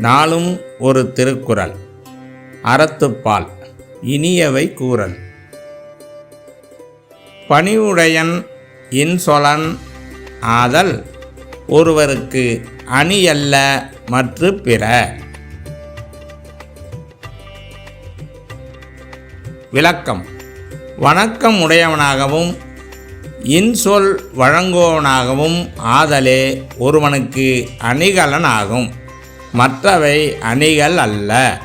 நாளும் ஒரு திருக்குறள். அறத்துப்பால் இனியவை கூறல். பணிவுடையன் இன்சொலன் ஆதல் ஒருவருக்கு அணியல்ல மற்று பிற. விளக்கம் வணக்கம் உடையவனாகவும் இன்சொல் வழங்குவவனாகவும் ஆதலே ஒருவனுக்கு அணிகலன் ஆகும் மற்றவை அணிகள் அல்ல.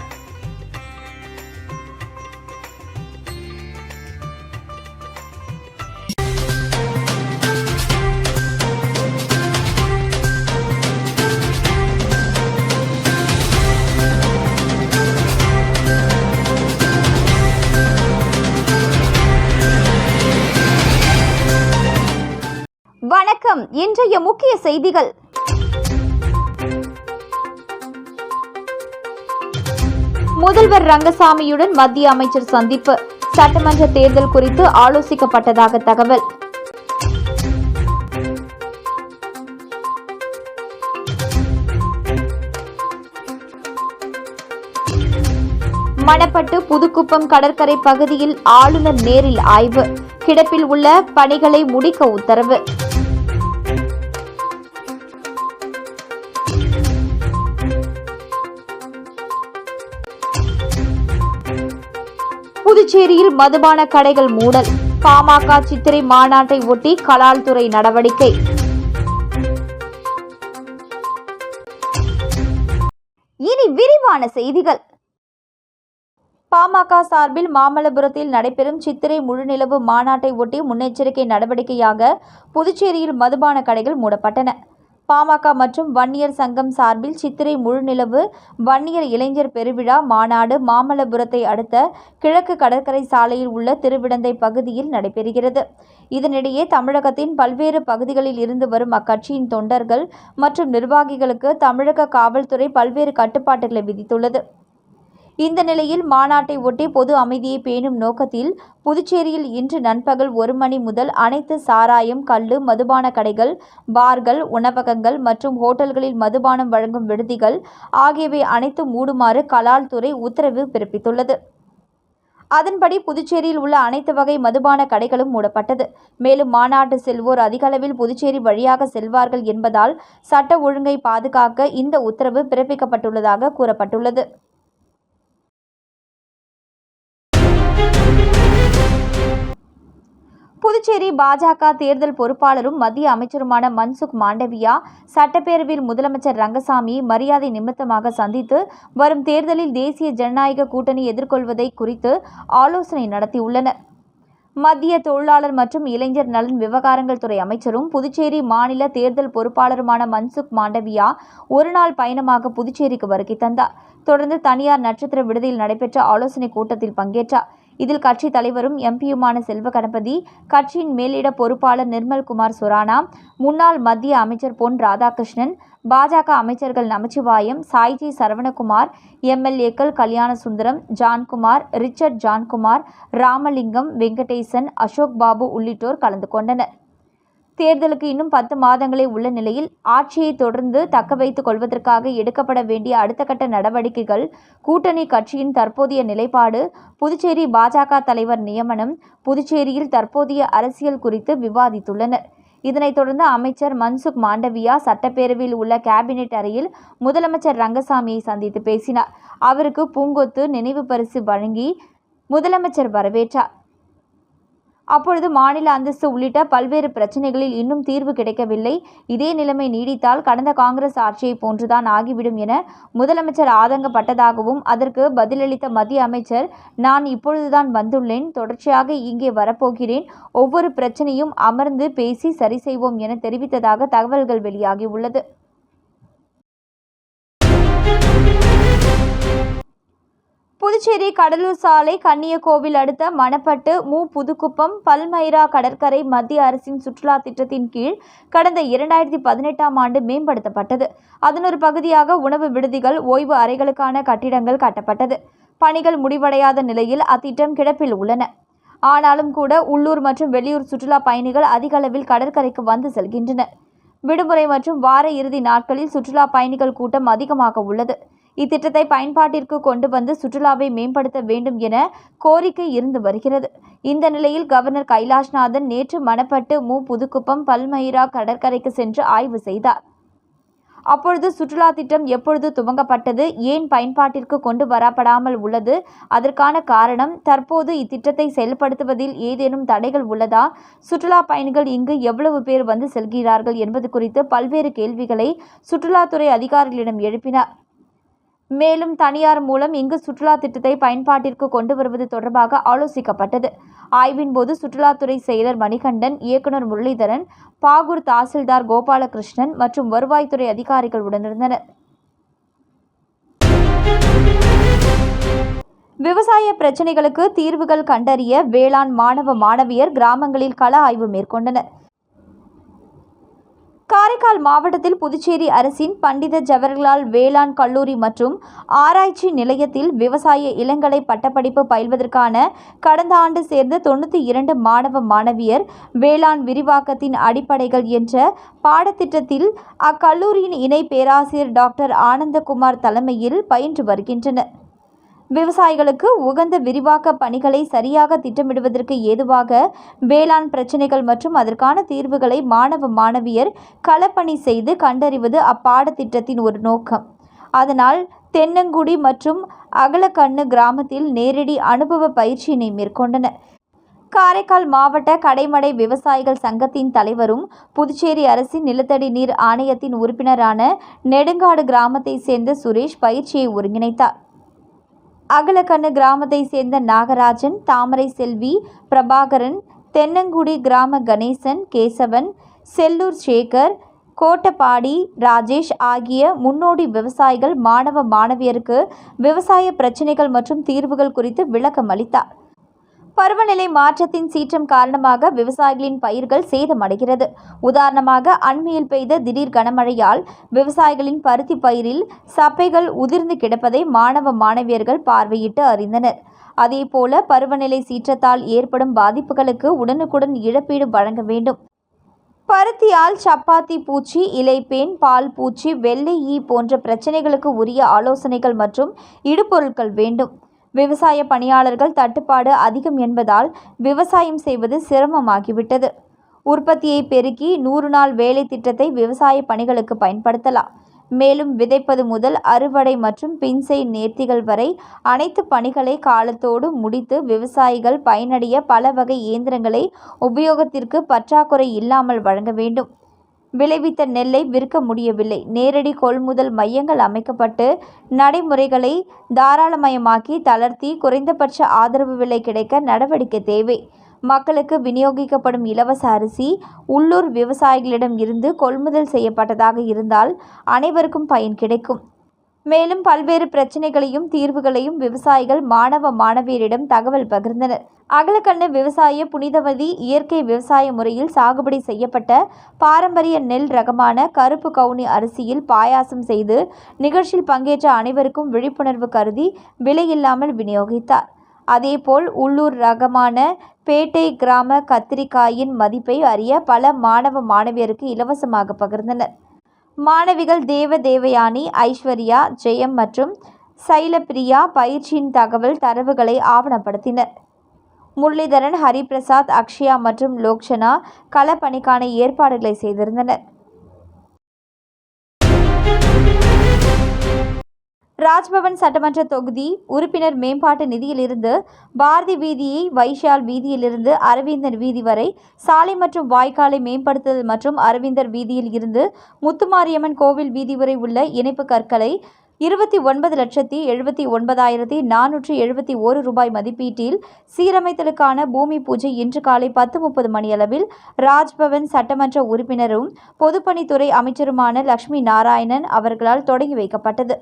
வணக்கம். இன்றைய முக்கிய செய்திகள். முதல்வர் ரங்கசாமியுடன் மத்திய அமைச்சர் சந்திப்பு. சட்டமன்ற தேர்தல் குறித்து ஆலோசிக்கப்பட்டதாக தகவல். மணப்பட்டு புதுக்குப்பம் கடற்கரை பகுதியில் ஆளுநர் நேரில் ஆய்வு. கிடப்பில் உள்ள பணிகளை முடிக்க உத்தரவு. புதுச்சேரியில் மதுபான கடைகள் மூடல். பாமக சித்திரை மாநாட்டை ஒட்டி கலால்துறை நடவடிக்கை. இனி விரிவான செய்திகள். பாமக சார்பில் மாமல்லபுரத்தில் நடைபெறும் சித்திரை முழுநிலவு மாநாட்டை ஒட்டி முன்னெச்சரிக்கை நடவடிக்கையாக புதுச்சேரியில் மதுபான கடைகள் மூடப்பட்டன. பாமக மற்றும் வன்னியர் சங்கம் சார்பில் சித்திரை முழுநிலவு வன்னியர் இளைஞர் பெருவிழா மாநாடு மாமல்லபுரத்தை அடுத்த கிழக்கு கடற்கரை சாலையில் உள்ள திருவிடந்தை பகுதியில் நடைபெறுகிறது. இதனிடையே தமிழகத்தின் பல்வேறு பகுதிகளில் இருந்து வரும் அக்கட்சியின் தொண்டர்கள் மற்றும் நிர்வாகிகளுக்கு தமிழக காவல்துறை பல்வேறு கட்டுப்பாட்டுகளை விதித்துள்ளது. இந்த நிலையில் மாநாட்டை ஒட்டி பொது அமைதியை பேணும் நோக்கத்தில் புதுச்சேரியில் இன்று நண்பகல் ஒரு மணி முதல் அனைத்து சாராயம் கல்லு மதுபான கடைகள் பார்கள் உணவகங்கள் மற்றும் ஹோட்டல்களில் மதுபானம் வழங்கும் விடுதிகள் ஆகியவை அனைத்தும் மூடுமாறு கலால் துறை உத்தரவு பிறப்பித்துள்ளது. அதன்படி புதுச்சேரியில் உள்ள அனைத்து வகை மதுபான கடைகளும் மூடப்பட்டது. மேலும் மாநாட்டு செல்வோர் அதிகளவில் புதுச்சேரி வழியாக செல்வார்கள் என்பதால் சட்ட ஒழுங்கை பாதுகாக்க இந்த உத்தரவு பிறப்பிக்கப்பட்டுள்ளதாக கூறப்பட்டுள்ளது. புதுச்சேரி பாஜக தேர்தல் பொறுப்பாளரும் மத்திய அமைச்சருமான மன்சுக் மாண்டவியா சட்டப்பேரவையில் முதலமைச்சர் ரங்கசாமியை மரியாதை நிமித்தமாக சந்தித்து வரும் தேர்தலில் தேசிய ஜனநாயக கூட்டணி எதிர்கொள்வதை குறித்து ஆலோசனை நடத்தியுள்ளனர். மத்திய தொழிலாளர் மற்றும் இளைஞர் நலன் விவகாரங்கள் துறை அமைச்சரும் புதுச்சேரி மாநில தேர்தல் பொறுப்பாளருமான மன்சுக் மாண்டவியா ஒருநாள் பயணமாக புதுச்சேரிக்கு வருகை தந்தார். தொடர்ந்து தனியார் நட்சத்திர விடுதியில் நடைபெற்ற ஆலோசனைக் கூட்டத்தில் பங்கேற்றார். இதில் கட்சி தலைவரும் எம்பியுமான செல்வ கணபதி கட்சியின் மேலிட பொறுப்பாளர் நிர்மல்குமார் சுரானா முன்னாள் மத்திய அமைச்சர் பொன் ராதாகிருஷ்ணன் பாஜக அமைச்சர்கள் நமச்சிவாயம் சாய்ஜி சரவணகுமார் எம்எல்ஏக்கள் கல்யாண சுந்தரம் ஜான்குமார் ரிச்சர்ட் ஜான்குமார் ராமலிங்கம் வெங்கடேசன் அசோக் பாபு உள்ளிட்டோர் கலந்து கொண்டனர். தேர்தலுக்கு இன்னும் பத்து மாதங்களே உள்ள நிலையில் ஆட்சியை தொடர்ந்து தக்க வைத்துக் கொள்வதற்காக எடுக்கப்பட வேண்டிய அடுத்த கட்ட நடவடிக்கைகள் கூட்டணி கட்சியின் தற்போதைய நிலைப்பாடு புதுச்சேரி பாஜக தலைவர் நியமனம் புதுச்சேரியில் தற்போதைய அரசியல் குறித்து விவாதித்துள்ளனர். இதனைத் தொடர்ந்து அமைச்சர் மன்சுக் மாண்டவியா சட்டப்பேரவையில் உள்ள கேபினெட் அறையில் முதலமைச்சர் ரங்கசாமியை சந்தித்து பேசினார். அவருக்கு பூங்கொத்து நினைவு பரிசு வழங்கி முதலமைச்சர் வரவேற்றார். அப்பொழுது மாநில அந்தஸ்து உள்ளிட்ட பல்வேறு பிரச்சனைகளில் இன்னும் தீர்வு கிடைக்கவில்லை. இதே நிலைமை நீடித்தால் கடந்த காங்கிரஸ் ஆட்சியை போன்றுதான் ஆகிவிடும் என முதலமைச்சர் ஆதங்கப்பட்டதாகவும் அதற்கு பதிலளித்த மத்திய அமைச்சர் நான் இப்பொழுதுதான் வந்துள்ளேன் தொடர்ச்சியாக இங்கே வரப்போகிறேன் ஒவ்வொரு பிரச்சனையும் அமர்ந்து பேசி சரி செய்வோம் என தெரிவித்ததாக தகவல்கள் வெளியாகியுள்ளது. புதுச்சேரி கடலூர் சாலை கன்னியகோவில் அடுத்த மணப்பட்டு மு. புதுக்குப்பம் பல்மைரா கடற்கரை மத்திய அரசின் சுற்றுலா திட்டத்தின் கீழ் கடந்த இரண்டாயிரத்தி பதினெட்டாம் ஆண்டு மேம்படுத்தப்பட்டது. அதன் ஒரு பகுதியாக உணவு விடுதிகள் ஓய்வு அறைகளுக்கான கட்டிடங்கள் கட்டப்பட்டது. பணிகள் முடிவடையாத நிலையில் அத்திட்டம் கிடப்பில் உள்ளன. ஆனாலும் கூட உள்ளூர் மற்றும் வெளியூர் சுற்றுலா பயணிகள் அதிக அளவில் கடற்கரைக்கு வந்து செல்கின்றனர். விடுமுறை மற்றும் வார இறுதி நாட்களில் சுற்றுலா பயணிகள் கூட்டம் அதிகமாக உள்ளது. இத்திட்டத்தை பயன்பாட்டிற்கு கொண்டு வந்து சுற்றுலாவை மேம்படுத்த வேண்டும் என கோரிக்கை இருந்து வருகிறது. இந்த நிலையில் கவர்னர் கைலாஷ்நாதன் நேற்று மணப்பட்டு மு. புதுக்குப்பம் பல்மயிரா கடற்கரைக்கு சென்று ஆய்வு செய்தார். அப்பொழுது சுற்றுலா திட்டம் எப்பொழுது துவங்கப்பட்டது ஏன் பயன்பாட்டிற்கு கொண்டு வரப்படாமல் உள்ளது அதற்கான காரணம் தற்போது இத்திட்டத்தை செயல்படுத்துவதில் ஏதேனும் தடைகள் உள்ளதா சுற்றுலா பயணிகள் இங்கு எவ்வளவு பேர் வந்து செல்கிறார்கள் என்பது குறித்து பல்வேறு கேள்விகளை சுற்றுலாத்துறை அதிகாரிகளிடம் எழுப்பினார். மேலும் தனியார் மூலம் இங்கு சுற்றுலா திட்டத்தை பயன்பாட்டிற்கு கொண்டு வருவது தொடர்பாக ஆலோசிக்கப்பட்டது. ஆய்வின் போது சுற்றுலாத்துறை செயலர் மணிகண்டன் இயக்குனர் முரளிதரன் பாகூர் தாசில்தார் கோபாலகிருஷ்ணன் மற்றும் வருவாய்த்துறை அதிகாரிகள் உடனிருந்தனர். விவசாய பிரச்சினைகளுக்கு தீர்வுகள் கண்டறிய வேளாண் மாணவ மாணவியர் கிராமங்களில் கள ஆய்வு மேற்கொண்டனர். காரைக்கால் மாவட்டத்தில் புதுச்சேரி அரசின் பண்டித ஜவஹர்லால் வேளாண் கல்லூரி மற்றும் ஆராய்ச்சி நிலையத்தில் விவசாய இளங்கலை பட்டப்படிப்பு பயில்வதற்கான கடந்த ஆண்டு சேர்ந்த தொண்ணூற்றி இரண்டு மாணவ மாணவியர் வேளாண் விரிவாக்கத்தின் அடிப்படைகள் என்ற பாடத்திட்டத்தில் அக்கல்லூரியின் இணை பேராசிரியர் டாக்டர் ஆனந்தகுமார் தலைமையில் பயின்று வருகின்றனர். விவசாயிகளுக்கு உகந்த விரிவாக்க பணிகளை சரியாக திட்டமிடுவதற்கு ஏதுவாக வேளாண் பிரச்சினைகள் மற்றும் அதற்கான தீர்வுகளை மாணவ மாணவியர் களப்பணி செய்து கண்டறிவது அப்பாடத்திட்டத்தின் ஒரு நோக்கம். அதனால் தென்னங்குடி மற்றும் அகலக்கண்ணு கிராமத்தில் நேரடி அனுபவ பயிற்சியினை மேற்கொண்டனர். காரைக்கால் மாவட்ட கடைமடை விவசாயிகள் சங்கத்தின் தலைவரும் புதுச்சேரி அரசின் நிலத்தடி நீர் ஆணையத்தின் உறுப்பினரான நெடுங்காடு கிராமத்தைச் சேர்ந்த சுரேஷ் பயிற்சியை ஒருங்கிணைத்தார். அகலக்கண்ணு கிராமத்தை சேர்ந்த நாகராஜன் தாமரை செல்வி பிரபாகரன் தென்னங்குடி கிராம கணேசன் கேசவன் செல்லூர் சேகர் கோட்டப்பாடி ராஜேஷ் ஆகிய முன்னோடி விவசாயிகள் மாணவ மாணவியருக்கு விவசாய பிரச்சினைகள் மற்றும் தீர்வுகள் குறித்து விளக்கம் அளித்தார் பருவநிலை மாற்றத்தின் சீற்றம் காரணமாக விவசாயிகளின் பயிர்கள் சேதமடைகிறது. உதாரணமாக அண்மையில் பெய்த திடீர் கனமழையால் விவசாயிகளின் பருத்தி பயிரில் சப்பைகள் உதிர்ந்து கிடப்பதை மாணவ மாணவியர்கள் பார்வையிட்டு அறிந்தனர். அதேபோல பருவநிலை சீற்றத்தால் ஏற்படும் பாதிப்புகளுக்கு உடனுக்குடன் இழப்பீடு வழங்க வேண்டும். பருத்தியால் சப்பாத்தி பூச்சி இலைப்பேன் பால் பூச்சி வெள்ளை ஈ போன்ற பிரச்சனைகளுக்கு உரிய ஆலோசனைகள் மற்றும் இடுபொருட்கள் வேண்டும். விவசாய பணியாளர்கள் தட்டுப்பாடு அதிகம் என்பதால் விவசாயம் செய்வது சிரமமாகிவிட்டது. உற்பத்தியை பெருக்கி நூறு நாள் வேலை திட்டத்தை விவசாய பணிகளுக்கு பயன்படுத்தலாம். மேலும் விதைப்பது முதல் அறுவடை மற்றும் பின்செய் நேர்த்திகள் வரை அனைத்து பணிகளை காலத்தோடு முடித்து விவசாயிகள் பயனடைய பல வகை இயந்திரங்களை உபயோகத்திற்கு பற்றாக்குறை இல்லாமல் வழங்க வேண்டும். விளைவித்த நெல்லை விற்க முடியவில்லை. நேரடி கொள்முதல் மையங்கள் அமைக்கப்பட்டு நடைமுறைகளை தாராளமயமாக்கி தளர்த்தி குறைந்தபட்ச ஆதரவு விலை கிடைக்க நடவடிக்கை தேவை. மக்களுக்கு விநியோகிக்கப்படும் இலவச அரிசி உள்ளூர் விவசாயிகளிடம் இருந்து கொள்முதல் செய்யப்பட்டதாக இருந்தால் அனைவருக்கும் பயன் கிடைக்கும். மேலும் பல்வேறு பிரச்சனைகளையும் தீர்வுகளையும் விவசாயிகள் மாணவ மாணவியரிடம் தகவல் பகிர்ந்தனர். அகலக்கண்ணு விவசாய புனிதவதி இயற்கை விவசாய முறையில் சாகுபடி செய்யப்பட்ட பாரம்பரிய நெல் ரகமான கருப்பு கவுனி அரிசியில் பாயாசம் செய்து நிகழ்ச்சியில் பங்கேற்ற அனைவருக்கும் விழிப்புணர்வு கருதி விலையில்லாமல் விநியோகித்தார். அதேபோல் உள்ளூர் ரகமான பேட்டை கிராம கத்திரிக்காயின் மதிப்பை அறிய பல மாணவ மாணவியருக்கு இலவசமாக பகிர்ந்தனர். மாணவிகள் தேவ தேவயானி ஐஸ்வர்யா ஜெயம் மற்றும் சைலப்பிரியா பயிற்சியின் தகவல் தரவுகளை ஆவணப்படுத்தினர். முரளிதரன் ஹரிபிரசாத் அக்ஷயா மற்றும் லோக்ஷனா களப்பணிக்கான ஏற்பாடுகளை செய்திருந்தனர். ராஜ்பவன் சட்டமன்ற தொகுதி உறுப்பினர் மேம்பாட்டு நிதியிலிருந்து பாரதி வீதியை வைஷால் வீதியிலிருந்து அரவிந்தர் வீதி வரை சாலை மற்றும் வாய்க்காலை மேம்படுத்துதல் மற்றும் அரவிந்தர் வீதியில் இருந்து முத்துமாரியம்மன் கோவில் வீதி வரை உள்ள இணைப்பு கற்களை இருபத்தி ஒன்பது லட்சத்தி எழுபத்தி ஒன்பதாயிரத்தி நானூற்றி எழுபத்தி ஓரு ரூபாய் மதிப்பீட்டில் சீரமைத்தலுக்கான பூமி பூஜை இன்று காலை பத்து முப்பது மணியளவில் ராஜ்பவன் சட்டமன்ற உறுப்பினரும் பொதுப்பணித்துறை அமைச்சருமான லட்சுமி நாராயணன் அவர்களால் தொடங்கி வைக்கப்பட்டது.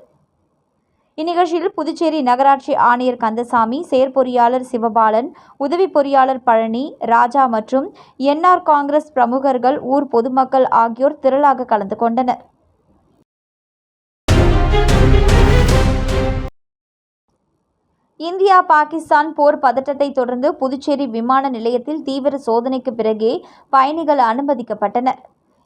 இந்நிகழ்ச்சியில் புதுச்சேரி நகராட்சி ஆணையர் கந்தசாமி செயற்பொறியாளர் சிவபாலன் உதவி பொறியாளர் பழனி ராஜா மற்றும் என்ஆர் காங்கிரஸ் பிரமுகர்கள் ஊர் பொதுமக்கள் ஆகியோர் திரளாக கலந்து கொண்டனர். இந்தியா பாகிஸ்தான் போர் பதட்டத்தை தொடர்ந்து புதுச்சேரி விமான நிலையத்தில் தீவிர சோதனைக்கு பிறகே பயணிகள் அனுமதிக்கப்பட்டனர்.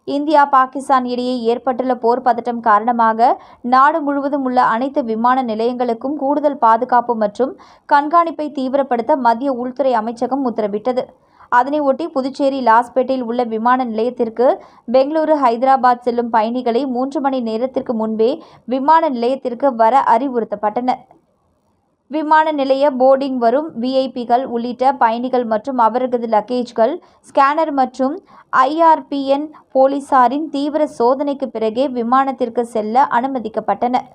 இந்தியா பாகிஸ்தான் இடையே ஏற்பட்டுள்ள போர் பதட்டம் காரணமாக நாடு முழுவதும் உள்ள அனைத்து விமான நிலையங்களுக்கும் கூடுதல் பாதுகாப்பு மற்றும் கண்காணிப்பை தீவிரப்படுத்த மத்திய உள்துறை அமைச்சகம் உத்தரவிட்டது. அதனை ஒட்டி புதுச்சேரி லாஸ்பேட்டையில் உள்ள விமான நிலையத்திற்கு பெங்களூரு ஹைதராபாத் செல்லும் பயணிகளை மூன்று மணி நேரத்திற்கு முன்பே விமான நிலையத்திற்கு வர அறிவுறுத்தப்பட்டனர். விமான நிலைய போர்டிங் வரும். விஐபிகள் உள்ளிட்ட பயணிகள் மற்றும் அவர்களது லக்கேஜ்கள் ஸ்கேனர் மற்றும் ஐஆர்பிஎன் போலீசாரின் தீவிர சோதனைக்கு பிறகே விமானத்திற்கு செல்ல அனுமதிக்கப்பட்டனர்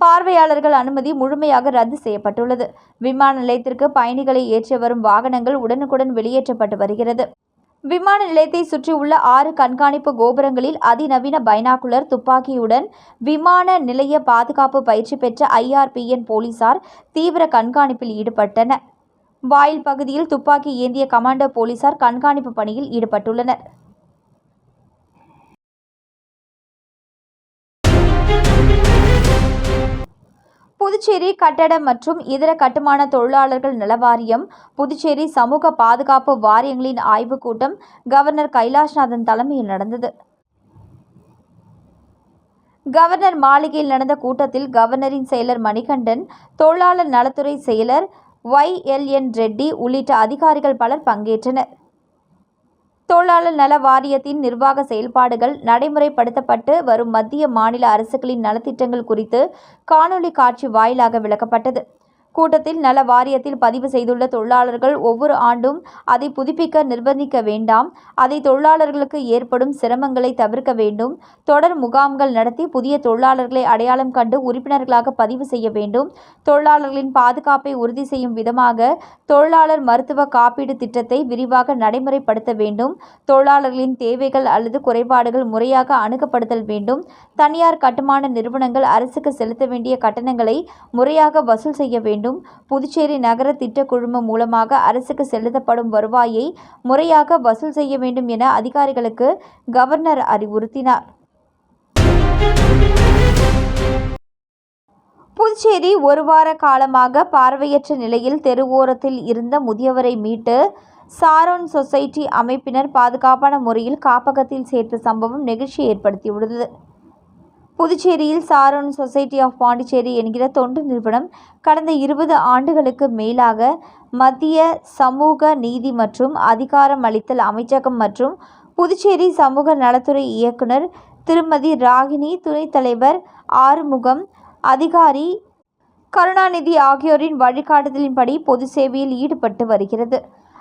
பார்வையாளர்கள் அனுமதி முழுமையாக ரத்து செய்யப்பட்டுள்ளது. விமான நிலையத்திற்கு பயணிகளை ஏற்றி வரும் வாகனங்கள் உடனுக்குடன் வெளியேற்றப்பட்டு வருகிறது. விமான நிலையத்தை சுற்றியுள்ள ஆறு கண்காணிப்பு கோபுரங்களில் அதிநவீன பைனாகுலர் துப்பாக்கியுடன் விமான நிலைய பாதுகாப்பு பயிற்சி பெற்ற ஐஆர்பிஎன் போலீசார் தீவிர கண்காணிப்பில் ஈடுபட்டனர். வாயில் பகுதியில் துப்பாக்கி ஏந்திய கமாண்டோ போலீசார் கண்காணிப்பு பணியில் ஈடுபட்டுள்ளனர். புதுச்சேரி கட்டட மற்றும் இதர கட்டுமான தொழிலாளர்கள் நல வாரியம் புதுச்சேரி சமூக பாதுகாப்பு வாரியங்களின் ஆய்வுக் கூட்டம் கவர்னர் கைலாஷ்நாதன் தலைமையில் நடந்தது. கவர்னர் மாளிகையில் நடந்த கூட்டத்தில் கவர்னரின் செயலர் மணிகண்டன் தொழிலாளர் நலத்துறை செயலர் ஒய் எல் என் ரெட்டி உள்ளிட்ட அதிகாரிகள் பலர் பங்கேற்றனர். தொழிலாளர் நல வாரியத்தின் நிர்வாக செயல்பாடுகள் நடைமுறைப்படுத்தப்பட்டு வரும் மத்திய மாநில அரசுகளின் நலத்திட்டங்கள் குறித்து காணொளி காட்சி வாயிலாக விளக்கப்பட்டது. கூட்டத்தில் நல வாரியத்தில் பதிவு செய்துள்ள தொழிலாளர்கள் ஒவ்வொரு ஆண்டும் அதை புதுப்பிக்க நிர்பந்திக்க வேண்டாம். அதை தொழிலாளர்களுக்கு ஏற்படும் சிரமங்களை தவிர்க்க வேண்டும். தொடர் முகாம்கள் நடத்தி புதிய தொழிலாளர்களை அடையாளம் கண்டு உறுப்பினர்களாக பதிவு செய்ய வேண்டும். தொழிலாளர்களின் பாதுகாப்பை உறுதி செய்யும் விதமாக தொழிலாளர் மருத்துவ காப்பீடு திட்டத்தை விரிவாக நடைமுறைப்படுத்த வேண்டும். தொழிலாளர்களின் தேவைகள் அல்லது குறைபாடுகள் முறையாக அணுகப்படுத்தல் வேண்டும். தனியார் கட்டுமான நிறுவனங்கள் அரசுக்கு செலுத்த வேண்டிய கட்டணங்களை முறையாக வசூல் செய்ய வேண்டும். புதுச்சேரி நகர திட்ட குழுமம் மூலமாக அரசுக்கு செலுத்தப்படும் வருவாயை முறையாக வசூல் செய்ய வேண்டும் என அதிகாரிகளுக்கு கவர்னர் அறிவுறுத்தினார். புதுச்சேரி ஒரு வார காலமாக பார்வையற்ற நிலையில் தெருவோரத்தில் இருந்த முதியவரை மீட்டு சாரோன் சொசைட்டி அமைப்பினர் பாதுகாப்பான முறையில் காப்பகத்தில் சேர்த்த சம்பவம் நெகிழ்ச்சி ஏற்படுத்தியுள்ளது. புதுச்சேரியில் சாரோன் சொசைட்டி ஆஃப் பாண்டிச்சேரி என்கிற தொண்டு நிறுவனம் கடந்த இருபது ஆண்டுகளுக்கு மேலாக மத்திய சமூக நீதி மற்றும் அதிகாரம் அளித்தல் அமைச்சகம் மற்றும் புதுச்சேரி சமூக நலத்துறை இயக்குனர் திருமதி ராகினி துணைத் தலைவர் ஆறுமுகம் அதிகாரி கருணாநிதி ஆகியோரின் வழிகாட்டுதலின்படி பொது சேவையில் ஈடுபட்டு வருகிறது.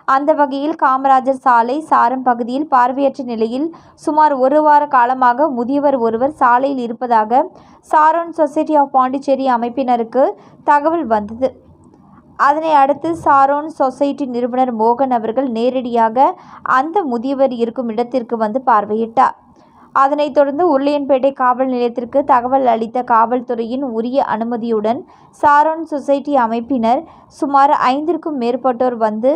அந்த வகையில் காமராஜர் சாலை சாரம் பகுதியில் பார்வையற்ற நிலையில் சுமார் ஒரு வார காலமாக முதியவர் ஒருவர் சாலையில் இருப்பதாக சாரோன் சொசைட்டி ஆஃப் பாண்டிச்சேரி அமைப்பினருக்கு தகவல் வந்தது. அதனை அடுத்து சாரோன் சொசைட்டி நிறுவனர் மோகன் அவர்கள் நேரடியாக அந்த முதியவர் இருக்கும் இடத்திற்கு வந்து பார்வையிட்டார். அதனைத் தொடர்ந்து உருளையன்பேட்டை காவல் நிலையத்திற்கு தகவல் அளித்த காவல்துறையின் உரிய அனுமதியுடன் சாரோன் சொசைட்டி அமைப்பினர் சுமார் ஐந்திற்கும் மேற்பட்டோர் வந்து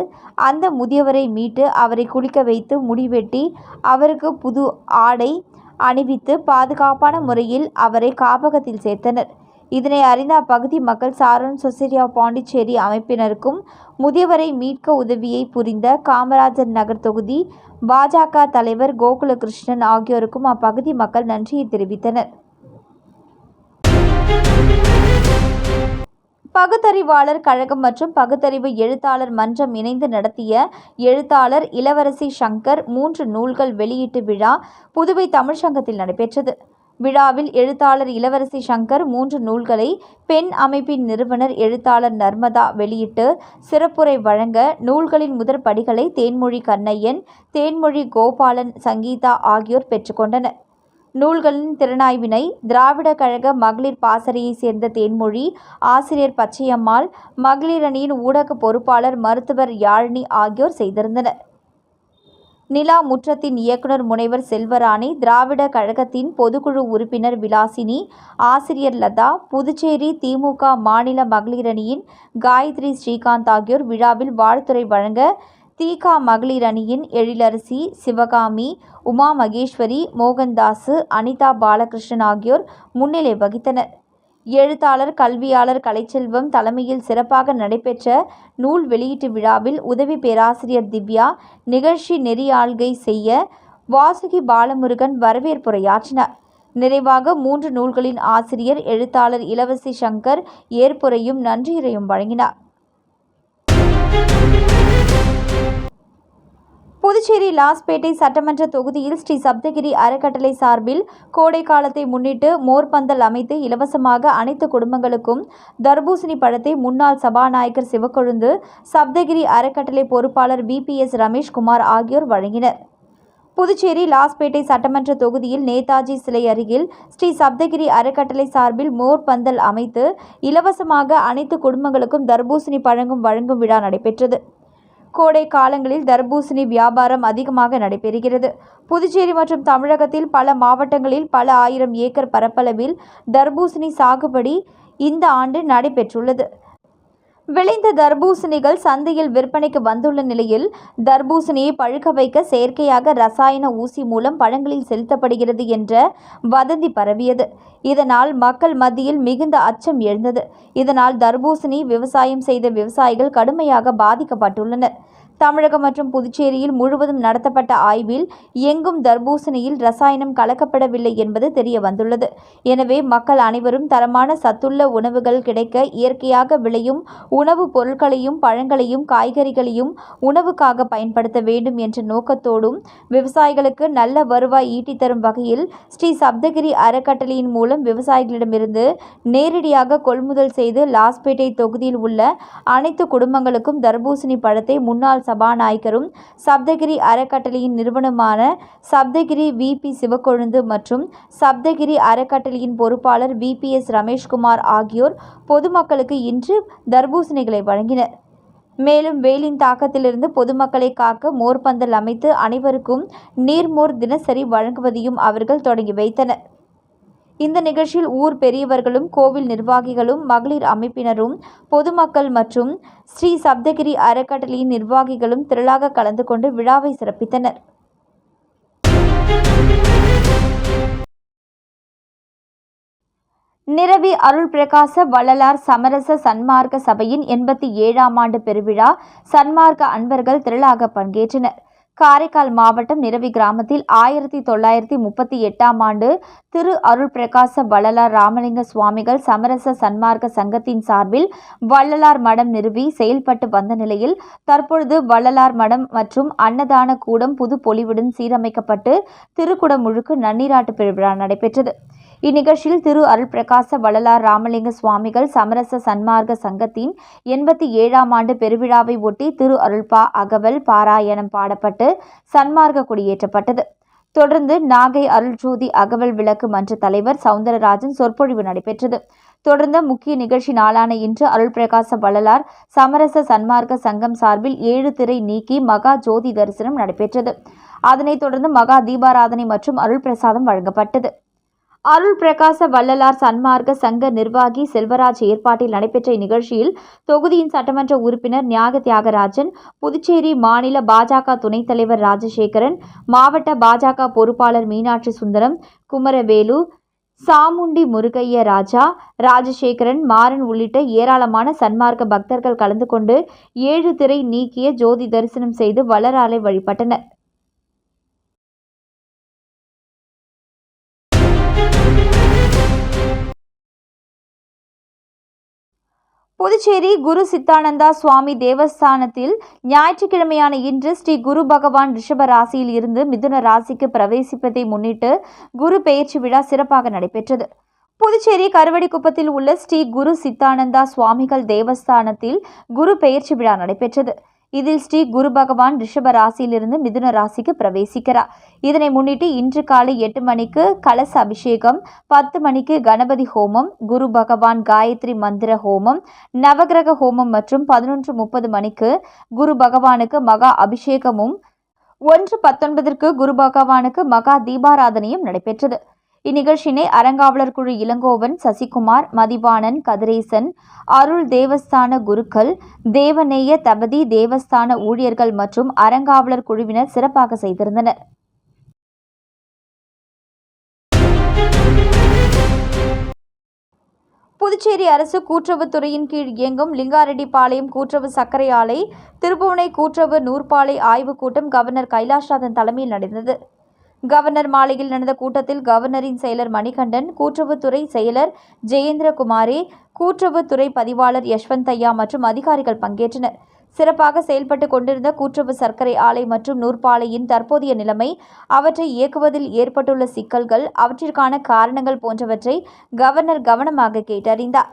அந்த முதியவரை மீட்டு அவரை குளிக்க வைத்து முடிவெட்டி அவருக்கு புது ஆடை அணிவித்து பாதுகாப்பான முறையில் அவரை காப்பகத்தில் சேர்த்தனர். இதனை அறிந்த அப்பகுதி மக்கள் சாரன் சொசைட்டி ஆஃப் பாண்டிச்சேரி அமைப்பினருக்கும் முதியவரை மீட்க உதவியை புரிந்த காமராஜர் நகர் தொகுதி பாஜக தலைவர் கோகுலகிருஷ்ணன் ஆகியோருக்கும் அப்பகுதி மக்கள் நன்றியை தெரிவித்தனர். பகுத்தறிவாளர் கழகம் மற்றும் பகுத்தறிவு எழுத்தாளர் மன்றம் இணைந்து நடத்திய எழுத்தாளர் இளவரசி சங்கர் மூன்று நூல்கள் வெளியீட்டு விழா புதுவை தமிழ்ச்சங்கத்தில் நடைபெற்றது. விழாவில் எழுத்தாளர் இளவரசி சங்கர் மூன்று நூல்களை பெண் அமைப்பின் நிறுவனர் எழுத்தாளர் நர்மதா வெளியிட்டு சிறப்புரை வழங்க நூல்களின் முதற் படிகளை தேன்மொழி கண்ணையன் தேன்மொழி கோபாலன் சங்கீதா ஆகியோர் பெற்றுக்கொண்டனர். நூல்களின் திறனாய்வினை திராவிட கழக மகளிர் பாசறையைச் சேர்ந்த தேன்மொழி ஆசிரியர் பச்சையம்மாள் மகளிர் அணியின் ஊடக பொறுப்பாளர் மருத்துவர் யாழினி ஆகியோர் செய்திருந்தனர். நிலா முற்றத்தின் இயக்குனர் முனைவர் செல்வராணி திராவிட கழகத்தின் பொதுக்குழு உறுப்பினர் விலாசினி ஆசிரியர் லதா புதுச்சேரி திமுக மாநில மகளிரணியின் காயத்ரி ஸ்ரீகாந்த் ஆகியோர் விழாவில் வாழ்த்துரை வழங்க தீகா மகளிர் அணியின் எழிலரசி சிவகாமி உமா மகேஸ்வரி மோகன்தாசு அனிதா பாலகிருஷ்ணன் ஆகியோர் முன்னிலை வகித்தனர். எழுத்தாளர் கல்வியாளர் கலைச்செல்வம் தலைமையில் சிறப்பாக நடைபெற்ற நூல் வெளியீட்டு விழாவில் உதவி பேராசிரியர் திவ்யா நிகழ்ச்சி நெறியாள்கை செய்ய வாசுகி பாலமுருகன் வரவேற்புரையாற்றினார். நிறைவாக மூன்று நூல்களின் ஆசிரியர் எழுத்தாளர் இளவரசி சங்கர் ஏற்புரையும் நன்றியுரையும் வழங்கினார். புதுச்சேரி லாஸ்பேட்டை சட்டமன்ற தொகுதியில் ஸ்ரீ சப்தகிரி அறக்கட்டளை சார்பில் கோடை காலத்தை முன்னிட்டு மோர்பந்தல் அமைத்து இலவசமாக அனைத்து குடும்பங்களுக்கும் தர்பூசணி பழத்தை முன்னாள் சபாநாயகர் சிவக்கொழுந்து சப்தகிரி அறக்கட்டளை பொறுப்பாளர் பிபிஎஸ் ரமேஷ்குமார் ஆகியோர் வழங்கினர். புதுச்சேரி லாஸ்பேட்டை சட்டமன்ற தொகுதியில் நேதாஜி சிலை அருகில் ஸ்ரீ சப்தகிரி அறக்கட்டளை சார்பில் மோர் பந்தல் அமைத்து இலவசமாக அனைத்து குடும்பங்களுக்கும் தர்பூசணி பழங்கும் வழங்கும் விழா நடைபெற்றது. கோடை காலங்களில் தர்பூசணி வியாபாரம் அதிகமாக நடைபெறுகிறது. புதுச்சேரி மற்றும் தமிழகத்தில் பல மாவட்டங்களில் பல ஆயிரம் ஏக்கர் பரப்பளவில் தர்பூசணி சாகுபடி இந்த ஆண்டு நடைபெற்றுள்ளது. விளைந்த தர்பூசணிகள் சந்தையில் விற்பனைக்கு வந்துள்ள நிலையில் தர்பூசணியை பழுக்க வைக்க செயற்கையாக ரசாயன ஊசி மூலம் பழங்களில் செலுத்தப்படுகிறது என்ற வதந்தி பரவியது. இதனால் மக்கள் மத்தியில் மிகுந்த அச்சம் எழுந்தது. இதனால் தர்பூசணி விவசாயம் செய்த விவசாயிகள் கடுமையாக பாதிக்கப்பட்டுள்ளனர். தமிழகம் மற்றும் புதுச்சேரியில் முழுவதும் நடத்தப்பட்ட ஆய்வில் எங்கும் தர்பூசணியில் ரசாயனம் கலக்கப்படவில்லை என்பது தெரிய வந்துள்ளது எனவே மக்கள் அனைவரும் தரமான சத்துள்ள உணவுகள் கிடைக்க இயற்கையாக விளையும் உணவுப் பொருட்களையும் பழங்களையும் காய்கறிகளையும் உணவுக்காக பயன்படுத்த வேண்டும் என்ற நோக்கத்தோடும் விவசாயிகளுக்கு நல்ல வருவாய் ஈட்டித் தரும் வகையில் ஸ்ரீ சப்தகிரி அறக்கட்டளையின் மூலம் விவசாயிகளிடமிருந்து நேரடியாக கொள்முதல் செய்து லாஸ்பேட்டை தொகுதியில் உள்ள அனைத்து குடும்பங்களுக்கும் தர்பூசணி பழத்தை முன்னாள் சபாநாயகரும் சப்தகிரி அறக்கட்டளையின் நிறுவனமான சப்தகிரி விபி சிவக்கொழுந்து மற்றும் சப்தகிரி அறக்கட்டளையின் பொறுப்பாளர் விபிஎஸ் ரமேஷ்குமார் ஆகியோர் பொதுமக்களுக்கு இன்று தர்பூசணிகளை வழங்கினர். மேலும் வெயிலின் தாக்கத்திலிருந்து பொதுமக்களை காக்க மோர்பந்தல் அமைத்து அனைவருக்கும் நீர்மோர் தினசரி வழங்குவதையும் அவர்கள் தொடங்கி வைத்தனர். இந்த நிகழ்ச்சியில் ஊர் பெரியவர்களும் கோவில் நிர்வாகிகளும் மகளிர் அமைப்பினரும் பொதுமக்கள் மற்றும் ஸ்ரீ சப்தகிரி அறக்கட்டளையின் நிர்வாகிகளும் திரளாக கலந்து கொண்டு விழாவை சிறப்பித்தனர். நிரவி அருள் பிரகாச வள்ளலார் சமரச சன்மார்க்க சபையின் எண்பத்தி ஏழாம் ஆண்டு பெருவிழா சன்மார்க்க அன்பர்கள் திரளாக பங்கேற்றனர். காரைக்கால் மாவட்டம் நிரவி கிராமத்தில் ஆயிரத்தி தொள்ளாயிரத்தி முப்பத்தி எட்டாம் ஆண்டு திரு அருள் பிரகாச வள்ளலார் ராமலிங்க சுவாமிகள் சமரச சன்மார்க்க சங்கத்தின் சார்பில் வள்ளலார் மடம் நிறுவி செயல்பட்டு வந்த நிலையில் தற்பொழுது வள்ளலார் மடம் மற்றும் அன்னதான கூடம் புது பொலிவுடன் சீரமைக்கப்பட்டு திருக்குடமுழுக்கு நன்னீராட்டு பெருவிழா நடைபெற்றது. இந்நிகழ்ச்சியில் திரு அருள் பிரகாச வள்ளலார் ராமலிங்க சுவாமிகள் சமரச சன்மார்க்க சங்கத்தின் எண்பத்தி ஏழாம் ஆண்டு பெருவிழாவை ஒட்டி திரு அருள்பா அகவல் பாராயணம் பாடப்பட்டு சன்மார்க்க கொடியேற்றப்பட்டது. தொடர்ந்து நாகை அருள்ஜோதி அகவல் விளக்கு மன்ற தலைவர் சவுந்தரராஜன் சொற்பொழிவு நடைபெற்றது. தொடர்ந்து முக்கிய நிகழ்ச்சி நாளான இன்று அருள் பிரகாச வள்ளலார் சமரச சன்மார்க்க சங்கம் சார்பில் ஏழு திரை நீக்கி மகா ஜோதி தரிசனம் நடைபெற்றது. அதனைத் தொடர்ந்து மகா தீபாராதனை மற்றும் அருள் பிரசாதம் வழங்கப்பட்டது. அருள் பிரகாச வள்ளலார் சன்மார்க்க சங்க நிர்வாகி செல்வராஜ் ஏற்பாட்டில் நடைபெற்ற இந்நிகழ்ச்சியில் தொகுதியின் சட்டமன்ற உறுப்பினர் நியாக தியாகராஜன் புதுச்சேரி மாநில பாஜக துணைத் தலைவர் ராஜசேகரன் மாவட்ட பாஜக பொறுப்பாளர் மீனாட்சி சுந்தரம் குமரவேலு சாமுண்டி முருகைய ராஜா ராஜசேகரன் மாறன் உள்ளிட்ட ஏராளமான சன்மார்க்க பக்தர்கள் கலந்து கொண்டு ஏழு திரை நீக்கிய ஜோதி தரிசனம் செய்து வளராலை வழிபட்டனர். புதுச்சேரி குரு சித்தானந்தா சுவாமி தேவஸ்தானத்தில் ஞாயிற்றுக்கிழமையான இன்று ஸ்ரீ குரு பகவான் ரிஷப ராசியில் இருந்து மிதுன ராசிக்கு பிரவேசிப்பதை முன்னிட்டு குரு பெயர்ச்சி விழா சிறப்பாக நடைபெற்றது. புதுச்சேரி கருவடிக்குப்பத்தில் உள்ள ஸ்ரீ குரு சித்தானந்தா சுவாமிகள் தேவஸ்தானத்தில் குரு பெயர்ச்சி விழா நடைபெற்றது. இதில் ஸ்ரீ குரு பகவான் ரிஷப ராசியிலிருந்து மிதுன ராசிக்கு பிரவேசிக்கிறார். இதனை முன்னிட்டு இன்று காலை எட்டு மணிக்கு கலச அபிஷேகம் பத்து மணிக்கு கணபதி ஹோமம் குரு பகவான் காயத்ரி மந்திர ஹோமம் நவகிரக ஹோமம் மற்றும் பதினொன்று முப்பது மணிக்கு குரு பகவானுக்கு மகா அபிஷேகமும் ஒன்று பத்தொன்பதற்கு குரு பகவானுக்கு மகா தீபாராதனையும் நடைபெற்றது. இந்நிகழ்ச்சியினை அறங்காவலர் குழு இளங்கோவன் சசிகுமார் மதிவாணன் கதிரேசன் அருள் தேவஸ்தான குருக்கள் தேவநேய தபதி தேவஸ்தான ஊழியர்கள் மற்றும் அறங்காவலர் குழுவினர் சிறப்பாக செய்திருந்தனர். புதுச்சேரி அரசு கூட்டுறவுத்துறையின் கீழ் இயங்கும் லிங்காரெட்டிப்பாளையம் கூட்டுறவு சர்க்கரை ஆலை திருபுவனை கூட்டுறவு நூற்பாலை ஆய்வுக் கூட்டம் கவர்னர் கைலாஷ்நாதன் தலைமையில் நடந்தது. கவர்னர் மாளிகையில் நடந்த கூட்டத்தில் கவர்னரின் செயலர் மணிகண்டன் கூட்டுறவுத்துறை செயலர் ஜெயேந்திரகுமாரி கூட்டுறவுத்துறை பதிவாளர் யஷ்வந்தையா மற்றும் அதிகாரிகள் பங்கேற்றனர். சிறப்பாக செயல்பட்டு கொண்டிருந்த கூட்டுறவு சர்க்கரை ஆலை மற்றும் நூற்பாலையின் தற்போதைய நிலைமை அவற்றை இயக்குவதில் ஏற்பட்டுள்ள சிக்கல்கள் அவற்றிற்கான காரணங்கள் போன்றவற்றை கவர்னர் கவனமாக கேட்டறிந்தார்.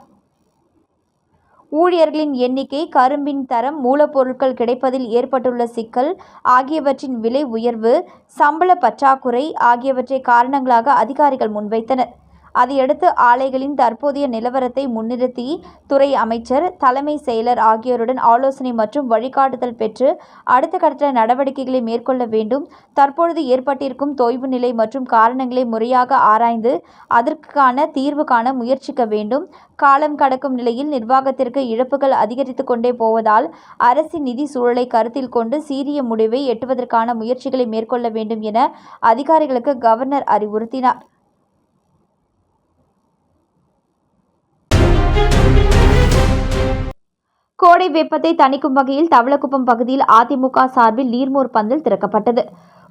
ஊழியர்களின் எண்ணிக்கை கரும்பின் தரம் மூலப்பொருட்கள் கிடைப்பதில் ஏற்பட்டுள்ள சிக்கல் ஆகியவற்றின் விலை உயர்வு சம்பள பற்றாக்குறை ஆகியவற்றை காரணங்களாக அதிகாரிகள் முன்வைத்தனர். அதையடுத்து ஆலைகளின் தற்போதைய நிலவரத்தை முன்னிறுத்தி துறை அமைச்சர் தலைமை செயலர் ஆகியோருடன் ஆலோசனை மற்றும் வழிகாட்டுதல் பெற்று அடுத்த கட்ட நடவடிக்கைகளை மேற்கொள்ள வேண்டும். தற்பொழுது ஏற்பட்டிருக்கும் தொய்வு நிலை மற்றும் காரணங்களை முறையாக ஆராய்ந்து அதற்கான தீர்வு காண முயற்சிக்க வேண்டும். காலம் கடக்கும் நிலையில் நிர்வாகத்திற்கு இழப்புகள் அதிகரித்து கொண்டே போவதால் அரசின் நிதி சூழலை கருத்தில் கொண்டு சீரிய முடிவை எட்டுவதற்கான முயற்சிகளை மேற்கொள்ள வேண்டும் என அதிகாரிகளுக்கு கவர்னர் அறிவுறுத்தினார். கோடை வெப்பத்தை தணிக்கும் வகையில் தவளக்குப்பம் பகுதியில் அதிமுக சார்பில் நீர்மோர் பந்தல் திறக்கப்பட்டது.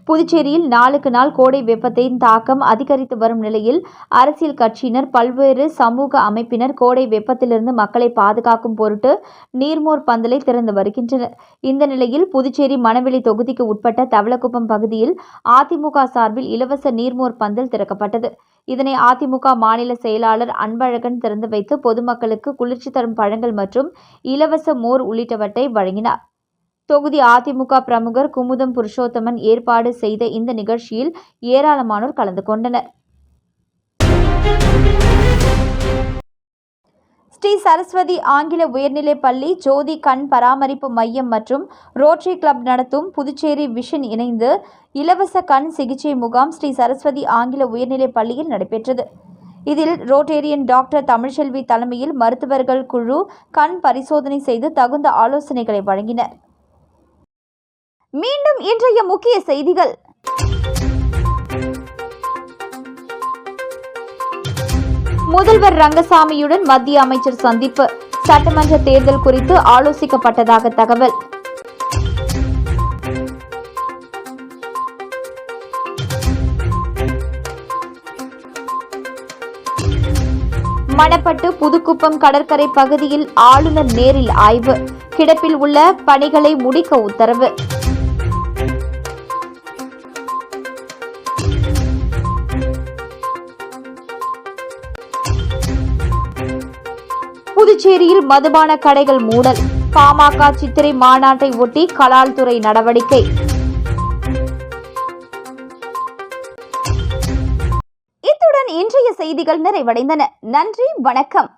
புதுச்சேரியில் நாளுக்கு நாள் கோடை வெப்பத்தின் தாக்கம் அதிகரித்து வரும் நிலையில் அரசியல் கட்சியினர் பல்வேறு சமூக அமைப்பினர் கோடை வெப்பத்திலிருந்து மக்களை பாதுகாக்கும் பொருட்டு நீர்மோர் பந்தலை திறந்து வருகின்றனர். இந்த நிலையில் புதுச்சேரி மணவெளி தொகுதிக்கு உட்பட்ட தவளக்குப்பம் பகுதியில் அதிமுக சார்பில் இலவச நீர்மோர் பந்தல் திறக்கப்பட்டது. இதனை அதிமுக மாநில செயலாளர் அன்பழகன் திறந்து வைத்து பொதுமக்களுக்கு குளிர்ச்சி தரும் பழங்கள் மற்றும் இலவச மோர் உள்ளிட்டவற்றை வழங்கினார். தொகுதி அதிமுக பிரமுகர் குமுதம் புருஷோத்தமன் ஏற்பாடு செய்த இந்த நிகழ்ச்சியில் ஏராளமானோர் கலந்து கொண்டனர். ஸ்ரீ சரஸ்வதி ஆங்கில உயர்நிலைப் பள்ளி ஜோதி கண் பராமரிப்பு மையம் மற்றும் ரோட்டரி கிளப் நடத்தும் புதுச்சேரி விஷன் இணைந்து இலவச கண் சிகிச்சை முகாம் ஸ்ரீ சரஸ்வதி ஆங்கில உயர்நிலைப் பள்ளியில் நடைபெற்றது. இதில் ரோட்டேரியன் டாக்டர் தமிழ்ச்செல்வி தலைமையில் மருத்துவர்கள் குழு கண் பரிசோதனை செய்து தகுந்த ஆலோசனைகளை வழங்கினர். மீண்டும் இன்றைய முக்கிய செய்திகள். முதல்வர் ரங்கசாமியுடன் மத்திய அமைச்சர் சந்திப்பு. சட்டமன்ற தேர்தல் குறித்து ஆலோசிக்கப்பட்டதாக தகவல். மணப்பட்டு புதுக்குப்பம் கடற்கரை பகுதியில் ஆளுநர் நேரில் ஆய்வு. கிடப்பில் உள்ள பணிகளை முடிக்க உத்தரவு. புதுச்சேரியில் மதுபான கடைகள் மூடல். பாமக சித்திரை மாநாட்டை ஒட்டி கலால்துறை நடவடிக்கை. இத்துடன் இன்றைய செய்திகள் நிறைவடைந்தன. நன்றி வணக்கம்.